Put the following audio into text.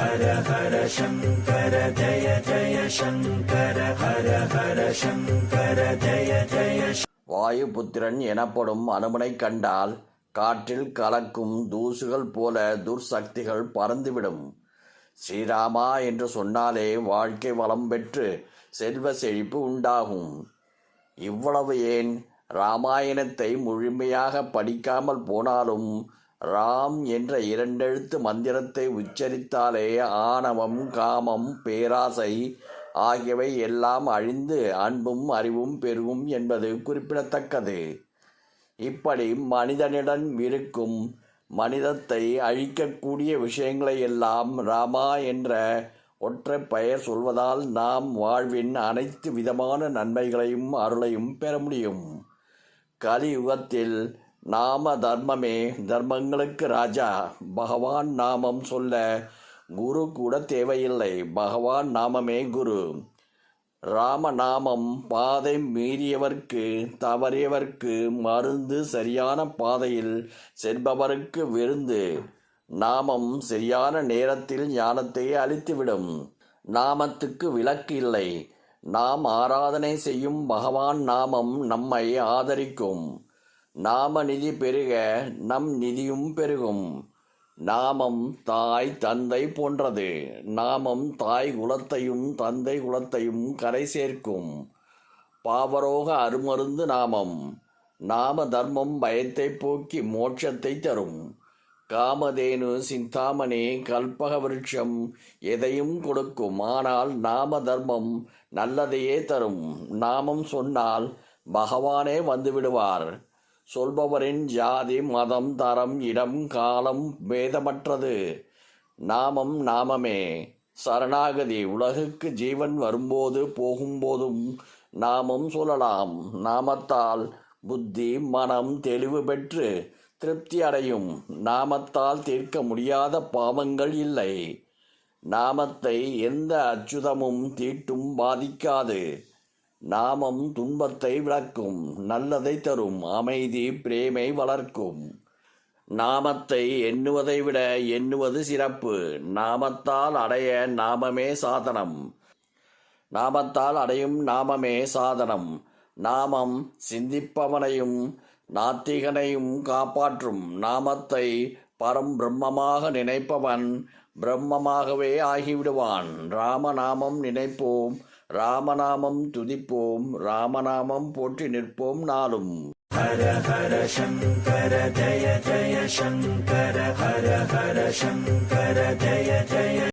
ஹர ஹர சங்கர ஜய ஜய சங்கர ஹர ஹர சங்கர ஜய ஜய வாயுபுத்திரன் எனப்படும் அனுமனை கண்டால் காற்றில் கலக்கும் தூசுகள் போல துர்சக்திகள் பறந்துவிடும். ஸ்ரீராமா என்று சொன்னாலே வாழ்க்கை வளம் பெற்று செல்வ செழிப்பு உண்டாகும். இவ்வளவு ஏன்? ராமாயணத்தை முழுமையாக படிக்காமல் போனாலும் ராம் என்ற இரண்டெழுத்து மந்திரத்தை உச்சரித்தாலே ஆணவம் காமம் பேராசை ஆகியவை எல்லாம் அழிந்து அன்பும் அறிவும் பெருகும் என்பது குறிப்பிடத்தக்கது. இப்படி மனிதனிடம் இருக்கும் மனிதத்தை அழிக்கக்கூடிய விஷயங்களை எல்லாம் ராமா என்ற ஒற்றை பெயர் சொல்வதால் நாம் வாழ்வின் அனைத்து விதமான நன்மைகளையும் அருளையும் பெற முடியும். கலியுகத்தில் நாம தர்மமே தர்மங்களுக்கு ராஜா. பகவான் நாமம் சொல்ல குரு கூட தேவையில்லை. பகவான் நாமமே குரு. ராமநாமம் பாதை மீறியவர்க்கு தவறியவர்க்கு மருந்து சரியான பாதையில் செல்பவருக்கு விருந்து. நாமம் சரியான நேரத்தில் ஞானத்தை அளித்துவிடும். நாமத்துக்கு விலக்கு இல்லை. நாம் ஆராதனை செய்யும் பகவான் நாமம் நம்மை ஆதரிக்கும். நாம நிதி பெருக நம் நிதியும் பெருகும். நாமம் தாய் தந்தை போன்றது. நாமம் தாய் குலத்தையும் தந்தை குலத்தையும் கரை சேர்க்கும். பாவரோக அருமருந்து நாமம். நாம தர்மம் பயத்தை போக்கி மோட்சத்தை தரும். காமதேனு சிந்தாமணி கல்பக விருட்சம் எதையும் கொடுக்கும். ஆனால் நாம தர்மம் நல்லதையே தரும். நாமம் சொன்னால் பகவானே வந்துவிடுவார் சொல்பவரின் ஜாதி மதம் தரம் இடம் காலம் பேதமற்றது. நாமம் நாமமே. சரணாகதி உலகுக்கு ஜீவன் வரும்போது போகும்போதும் நாமம் சொல்லலாம். நாமத்தால் புத்தி மனம் தெளிவு பெற்று திருப்தி அடையும். நாமத்தால் தீர்க்க முடியாத பாவங்கள் இல்லை. நாமத்தை எந்த அச்சுதமும் தீட்டும் பாதிக்காது. நாமம் துன்பத்தை விளக்கும் நல்லதை தரும் அமைதி பிரேமை வளர்க்கும். நாமத்தை எண்ணுவதை விட எண்ணுவது சிறப்பு. நாமத்தால் அடைய நாமமே சாதனம். நாமத்தால் அடையும் நாமமே சாதனம். நாமம் சிந்திப்பவனையும் நாத்திகனையும் காப்பாற்றும். நாமத்தை பரம் பிரம்மமாக நினைப்பவன் பிரம்மமாகவே ஆகிவிடுவான். ராமநாமம் நினைப்போம். ராமநாமம் துதிப்போம் ராமநாமம் போற்றி நிற்போம் நாளும். ஹர ஹர சங்கர ஜய ஜய சங்கர ஹர ஹர சங்கர ஜய ஜய